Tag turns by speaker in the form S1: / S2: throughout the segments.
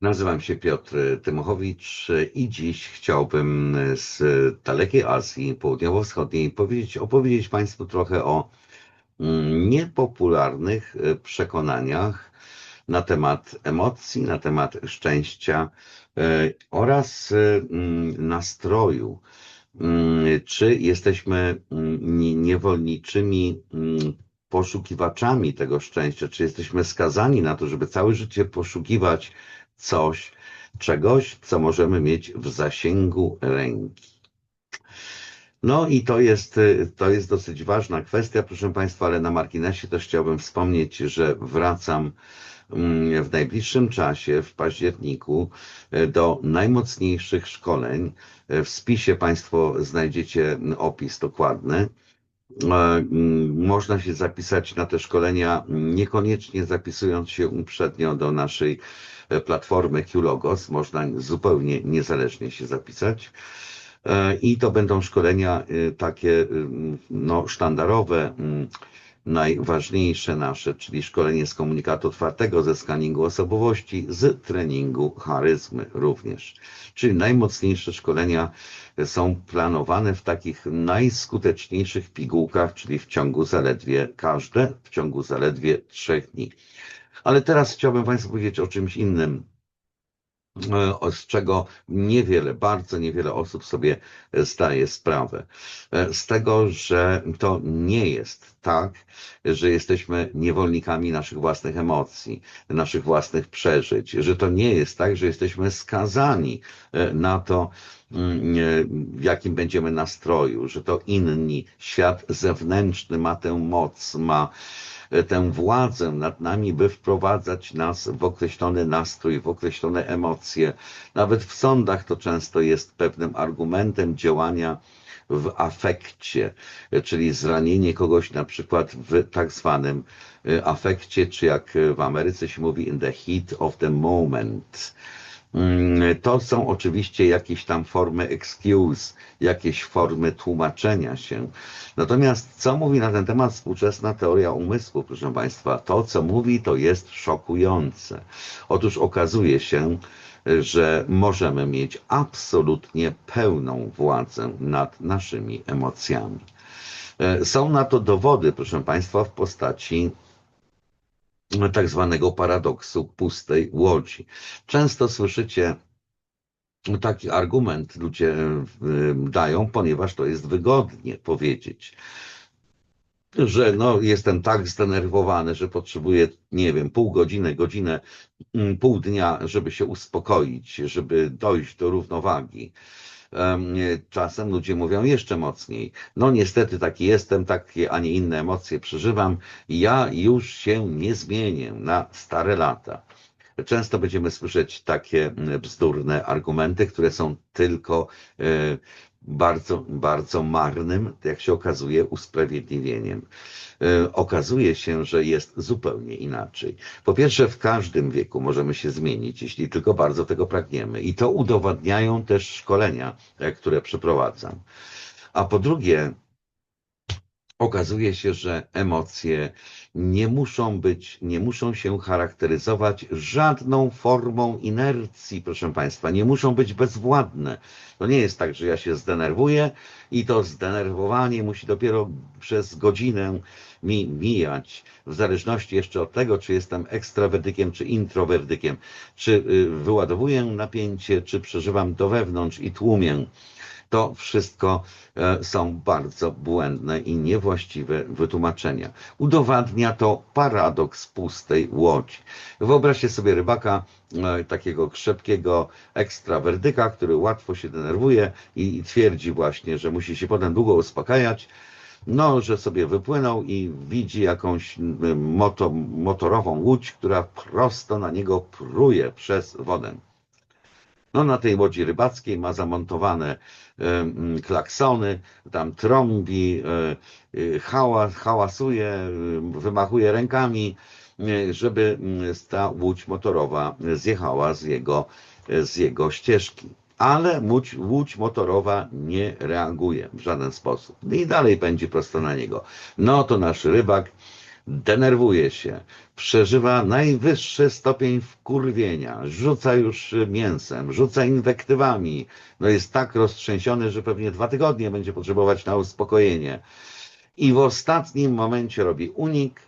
S1: Nazywam się Piotr Tymochowicz i dziś chciałbym z dalekiej Azji Południowo-Wschodniej powiedzieć, opowiedzieć Państwu trochę o mm, niepopularnych przekonaniach na temat emocji, na temat szczęścia e, oraz mm, nastroju. Mm, czy jesteśmy niewolniczymi poszukiwaczami tego szczęścia, czy jesteśmy skazani na to, żeby całe życie poszukiwać coś, czegoś, co możemy mieć w zasięgu ręki. No i to jest, to jest dosyć ważna kwestia, proszę Państwa, ale na marginesie też chciałbym wspomnieć, że wracam mm, w najbliższym czasie, w październiku, do najmocniejszych szkoleń. W spisie Państwo znajdziecie opis dokładny. Mm, można się zapisać na te szkolenia, niekoniecznie zapisując się uprzednio do naszej e, platformy QLogos, można zupełnie niezależnie się zapisać. E, I to będą szkolenia e, takie no, sztandarowe, najważniejsze nasze, czyli szkolenie z komunikatu otwartego, ze skaningu osobowości, z treningu charyzmy również. Czyli najmocniejsze szkolenia są planowane w takich najskuteczniejszych pigułkach, czyli w ciągu zaledwie każde, w ciągu zaledwie trzech dni. Ale teraz chciałbym Państwu powiedzieć o czymś innym z czego niewiele, bardzo niewiele osób sobie zdaje sprawę. E, z tego, że to nie jest tak, że jesteśmy niewolnikami naszych własnych emocji, naszych własnych przeżyć, że to nie jest tak, że jesteśmy skazani e, na to, mm, w jakim będziemy nastroju, że to inni, świat zewnętrzny ma tę moc, ma E, tę władzę nad nami, by wprowadzać nas w określony nastrój, w określone emocje. Nawet w sądach to często jest pewnym argumentem działania w afekcie, e, czyli zranienie kogoś na przykład w tak zwanym e, afekcie, czy jak w Ameryce się mówi in the heat of the moment. Mm, to są oczywiście jakieś tam formy excuse, jakieś formy tłumaczenia się. Natomiast co mówi na ten temat współczesna teoria umysłu, proszę Państwa? To, co mówi, to jest szokujące. Otóż okazuje się, że możemy mieć absolutnie pełną władzę nad naszymi emocjami. E, są na to dowody, proszę Państwa, w postaci tak zwanego paradoksu pustej łodzi. Często słyszycie taki argument ludzie dają, ponieważ to jest wygodnie powiedzieć, że no, jestem tak zdenerwowany, że potrzebuję, nie wiem, pół godziny, godzinę, mm, pół dnia, żeby się uspokoić, żeby dojść do równowagi. Czasem ludzie mówią jeszcze mocniej. No niestety taki jestem, takie, a nie inne emocje przeżywam. Ja już się nie zmienię na stare lata. Często będziemy słyszeć takie bzdurne argumenty, które są tylko e, bardzo, bardzo marnym, jak się okazuje, usprawiedliwieniem. E, okazuje się, że jest zupełnie inaczej. Po pierwsze, w każdym wieku możemy się zmienić, jeśli tylko bardzo tego pragniemy. I to udowadniają też szkolenia, e, które przeprowadzam. A po drugie, okazuje się, że emocje nie muszą być, nie muszą się charakteryzować żadną formą inercji, proszę Państwa, nie muszą być bezwładne. To nie jest tak, że ja się zdenerwuję i to zdenerwowanie musi dopiero przez godzinę mi mijać, w zależności jeszcze od tego, czy jestem ekstrawertykiem, czy introwertykiem, czy y, wyładowuję napięcie, czy przeżywam to wewnątrz i tłumię to wszystko e, są bardzo błędne i niewłaściwe wytłumaczenia. Udowadnia to paradoks pustej łodzi. Wyobraźcie sobie rybaka, e, takiego krzepkiego ekstrawerdyka, który łatwo się denerwuje i twierdzi właśnie, że musi się potem długo uspokajać, no, że sobie wypłynął i widzi jakąś moto, motorową łódź, która prosto na niego pruje przez wodę. No na tej łodzi rybackiej ma zamontowane klaksony, tam trąbi, e, e, hałas, hałasuje, wymachuje rękami, e, żeby ta łódź motorowa zjechała z jego, z jego ścieżki. Ale łódź, łódź motorowa nie reaguje w żaden sposób. I dalej pędzi prosto na niego. No to nasz rybak denerwuje się, przeżywa najwyższy stopień wkurwienia, rzuca już mięsem, rzuca inwektywami, no jest tak roztrzęsiony, że pewnie dwa tygodnie będzie potrzebować na uspokojenie. I w ostatnim momencie robi unik,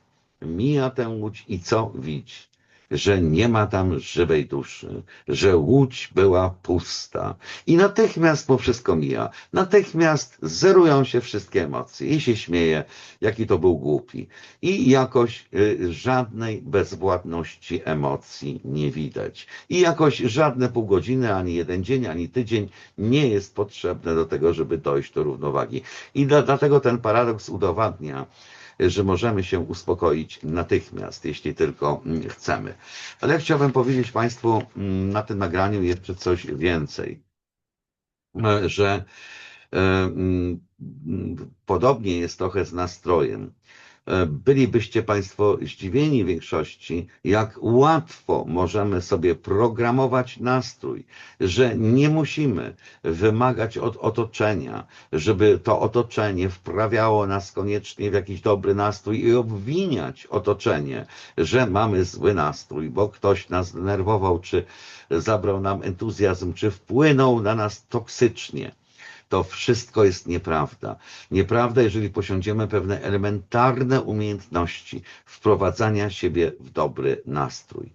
S1: mija tę łódź i co widzi? Że nie ma tam żywej duszy, że łódź była pusta. I natychmiast mu wszystko mija. Natychmiast zerują się wszystkie emocje. I się śmieje, jaki to był głupi. I jakoś y, żadnej bezwładności emocji nie widać. I jakoś żadne pół godziny, ani jeden dzień, ani tydzień nie jest potrzebne do tego, żeby dojść do równowagi. I dlatego ten paradoks udowadnia, że możemy się uspokoić natychmiast, jeśli tylko mm, chcemy. Ale ja chciałbym powiedzieć Państwu mm, na tym nagraniu jeszcze coś więcej, e, że e, mm, podobnie jest trochę z nastrojem. E, bylibyście Państwo zdziwieni w większości, jak łatwo możemy sobie programować nastrój, że nie musimy wymagać od otoczenia, żeby to otoczenie wprawiało nas koniecznie w jakiś dobry nastrój i obwiniać otoczenie, że mamy zły nastrój, bo ktoś nas denerwował, czy zabrał nam entuzjazm, czy wpłynął na nas toksycznie to wszystko jest nieprawda. Nieprawda, jeżeli posiądziemy pewne elementarne umiejętności wprowadzania siebie w dobry nastrój.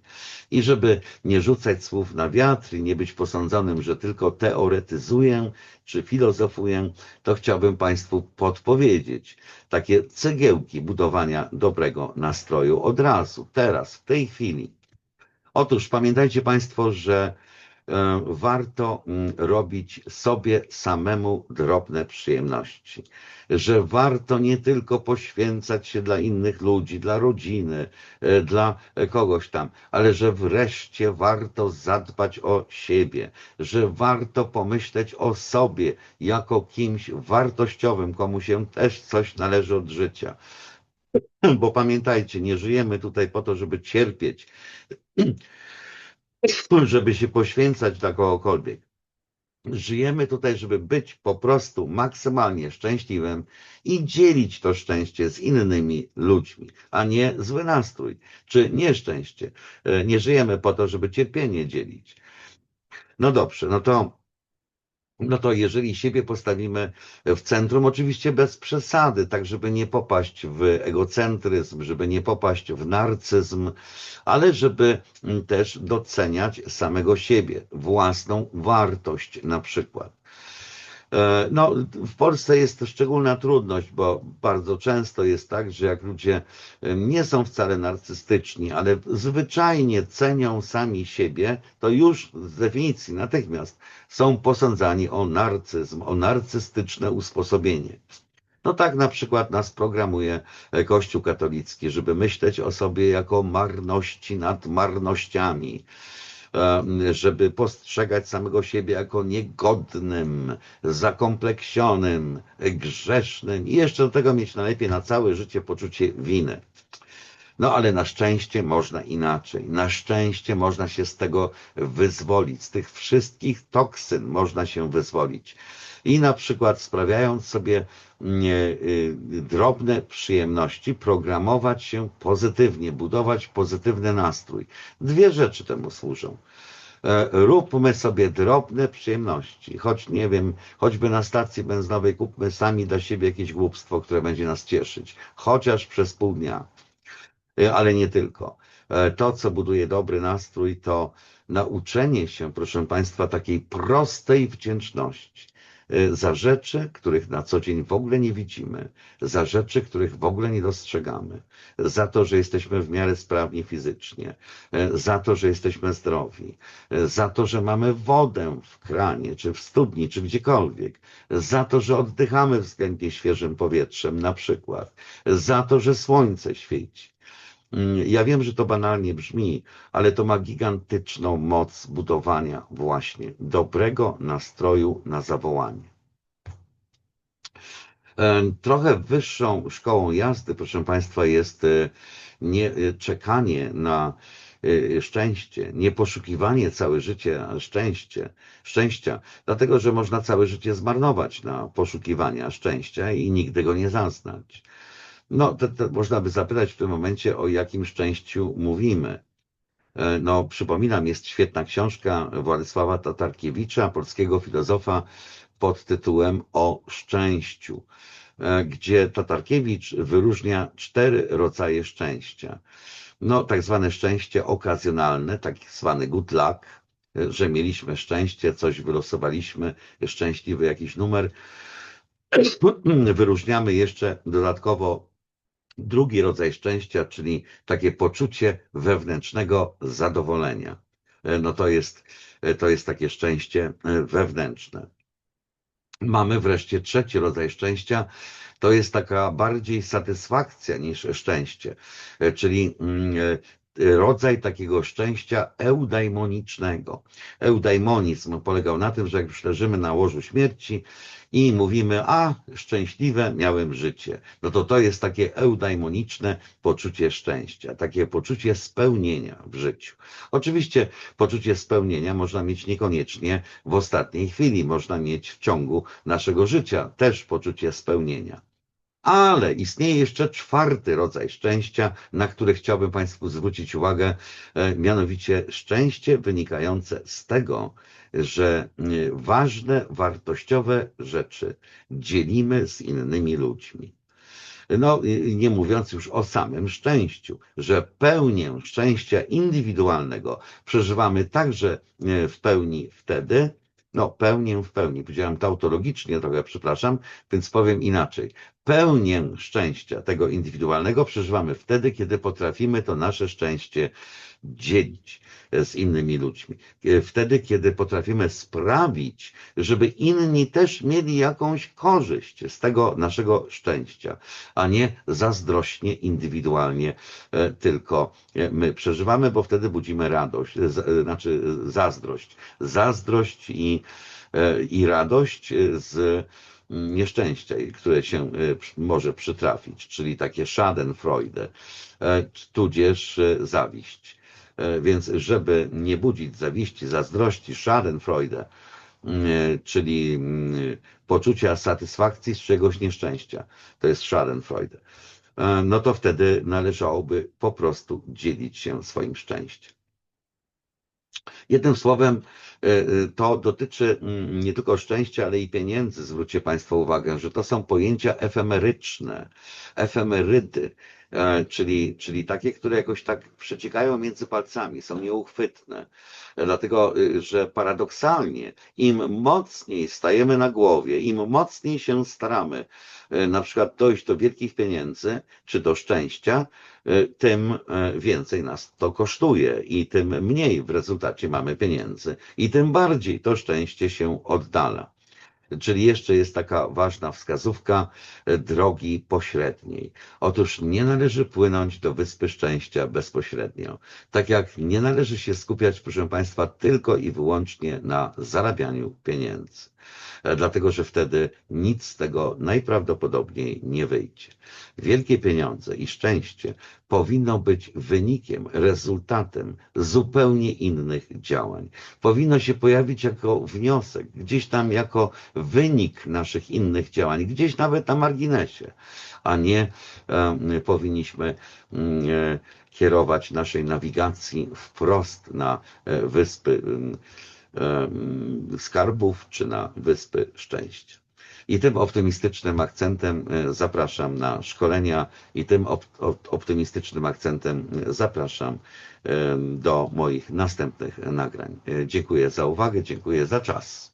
S1: I żeby nie rzucać słów na wiatr i nie być posądzonym, że tylko teoretyzuję czy filozofuję, to chciałbym Państwu podpowiedzieć takie cegiełki budowania dobrego nastroju od razu, teraz, w tej chwili. Otóż pamiętajcie Państwo, że warto mm, robić sobie samemu drobne przyjemności, że warto nie tylko poświęcać się dla innych ludzi, dla rodziny, e, dla kogoś tam, ale że wreszcie warto zadbać o siebie, że warto pomyśleć o sobie jako kimś wartościowym, komu się też coś należy od życia. Bo pamiętajcie, nie żyjemy tutaj po to, żeby cierpieć żeby się poświęcać dla kogokolwiek. Żyjemy tutaj, żeby być po prostu maksymalnie szczęśliwym i dzielić to szczęście z innymi ludźmi, a nie zły nastrój czy nieszczęście. E, nie żyjemy po to, żeby cierpienie dzielić. No dobrze, no to no to jeżeli siebie postawimy w centrum, oczywiście bez przesady, tak żeby nie popaść w egocentryzm, żeby nie popaść w narcyzm, ale żeby też doceniać samego siebie, własną wartość na przykład. E, no, w Polsce jest to szczególna trudność, bo bardzo często jest tak, że jak ludzie e, nie są wcale narcystyczni, ale zwyczajnie cenią sami siebie, to już z definicji natychmiast są posądzani o narcyzm, o narcystyczne usposobienie. No tak na przykład nas programuje e, Kościół katolicki, żeby myśleć o sobie jako marności nad marnościami żeby postrzegać samego siebie jako niegodnym, zakompleksionym, grzesznym i jeszcze do tego mieć najlepiej na całe życie poczucie winy. No ale na szczęście można inaczej. Na szczęście można się z tego wyzwolić. Z tych wszystkich toksyn można się wyzwolić. I na przykład sprawiając sobie y, drobne przyjemności, programować się pozytywnie, budować pozytywny nastrój. Dwie rzeczy temu służą e, róbmy sobie drobne przyjemności, choć nie wiem, choćby na stacji benzynowej kupmy sami dla siebie jakieś głupstwo, które będzie nas cieszyć, chociaż przez pół dnia. E, ale nie tylko. E, to, co buduje dobry nastrój, to nauczenie się, proszę Państwa, takiej prostej wdzięczności e, za rzeczy, których na co dzień w ogóle nie widzimy, za rzeczy, których w ogóle nie dostrzegamy, za to, że jesteśmy w miarę sprawni fizycznie, za to, że jesteśmy zdrowi, za to, że mamy wodę w kranie, czy w studni, czy gdziekolwiek, za to, że oddychamy względnie świeżym powietrzem na przykład, za to, że słońce świeci ja wiem, że to banalnie brzmi, ale to ma gigantyczną moc budowania właśnie dobrego nastroju na zawołanie. E, trochę wyższą szkołą jazdy, proszę Państwa, jest e, nie e, czekanie na szczęście, nie poszukiwanie całe życie szczęście, szczęścia, dlatego że można całe życie zmarnować na poszukiwania szczęścia i nigdy go nie zaznać. No, to, to można by zapytać w tym momencie, o jakim szczęściu mówimy. E, no, przypominam, jest świetna książka Władysława Tatarkiewicza, polskiego filozofa, pod tytułem O szczęściu, e, gdzie Tatarkiewicz wyróżnia cztery rodzaje szczęścia. No, tak zwane szczęście okazjonalne, tak zwany good luck, e, że mieliśmy szczęście, coś wylosowaliśmy, szczęśliwy jakiś numer. Wyróżniamy jeszcze dodatkowo drugi rodzaj szczęścia, czyli takie poczucie wewnętrznego zadowolenia. E, no to jest, e, to jest takie szczęście e, wewnętrzne. Mamy wreszcie trzeci rodzaj szczęścia, to jest taka bardziej satysfakcja niż szczęście, czyli mm, rodzaj takiego szczęścia eudaimonicznego. Eudaimonizm polegał na tym, że jak leżymy na łożu śmierci i mówimy, a szczęśliwe miałem życie, no to to jest takie eudaimoniczne poczucie szczęścia, takie poczucie spełnienia w życiu. Oczywiście poczucie spełnienia można mieć niekoniecznie w ostatniej chwili, można mieć w ciągu naszego życia też poczucie spełnienia. Ale istnieje jeszcze czwarty rodzaj szczęścia, na który chciałbym Państwu zwrócić uwagę, e, mianowicie szczęście wynikające z tego, że e, ważne, wartościowe rzeczy dzielimy z innymi ludźmi. No, nie mówiąc już o samym szczęściu, że pełnię szczęścia indywidualnego przeżywamy także e, w pełni wtedy, no, pełnię w pełni. Powiedziałem tautologicznie trochę, przepraszam, więc powiem inaczej. Pełnię szczęścia tego indywidualnego przeżywamy wtedy, kiedy potrafimy to nasze szczęście dzielić z innymi ludźmi. Wtedy, kiedy potrafimy sprawić, żeby inni też mieli jakąś korzyść z tego naszego szczęścia, a nie zazdrośnie, indywidualnie e, tylko e, my przeżywamy, bo wtedy budzimy radość, znaczy zazdrość. Zazdrość i, e, i radość z nieszczęścia, które się może przytrafić, czyli takie schadenfreude, tudzież zawiść. E, więc żeby nie budzić zawiści, zazdrości, schadenfreude, mm, e, czyli mm, poczucia satysfakcji z czegoś nieszczęścia, to jest schadenfreude, e, no to wtedy należałoby po prostu dzielić się swoim szczęściem. Jednym słowem, to dotyczy mm, nie tylko szczęścia, ale i pieniędzy. Zwróćcie Państwo uwagę, że to są pojęcia efemeryczne, efemerydy. E, czyli, czyli takie, które jakoś tak przeciekają między palcami, są nieuchwytne. Dlatego, y, że paradoksalnie, im mocniej stajemy na głowie, im mocniej się staramy y, na przykład dojść do wielkich pieniędzy czy do szczęścia, y, tym więcej nas to kosztuje i tym mniej w rezultacie mamy pieniędzy i tym bardziej to szczęście się oddala. Czyli jeszcze jest taka ważna wskazówka e, drogi pośredniej. Otóż nie należy płynąć do Wyspy Szczęścia bezpośrednio. Tak jak nie należy się skupiać, proszę Państwa, tylko i wyłącznie na zarabianiu pieniędzy. E, dlatego że wtedy nic z tego najprawdopodobniej nie wyjdzie. Wielkie pieniądze i szczęście powinno być wynikiem, rezultatem zupełnie innych działań. Powinno się pojawić jako wniosek, gdzieś tam jako wynik naszych innych działań, gdzieś nawet na marginesie, a nie powinniśmy mm, e, kierować naszej nawigacji wprost na e, wyspy skarbów czy na wyspy szczęścia. I tym optymistycznym akcentem e, zapraszam na szkolenia i tym optymistycznym akcentem e, zapraszam do moich następnych nagrań. E, dziękuję za uwagę, dziękuję za czas.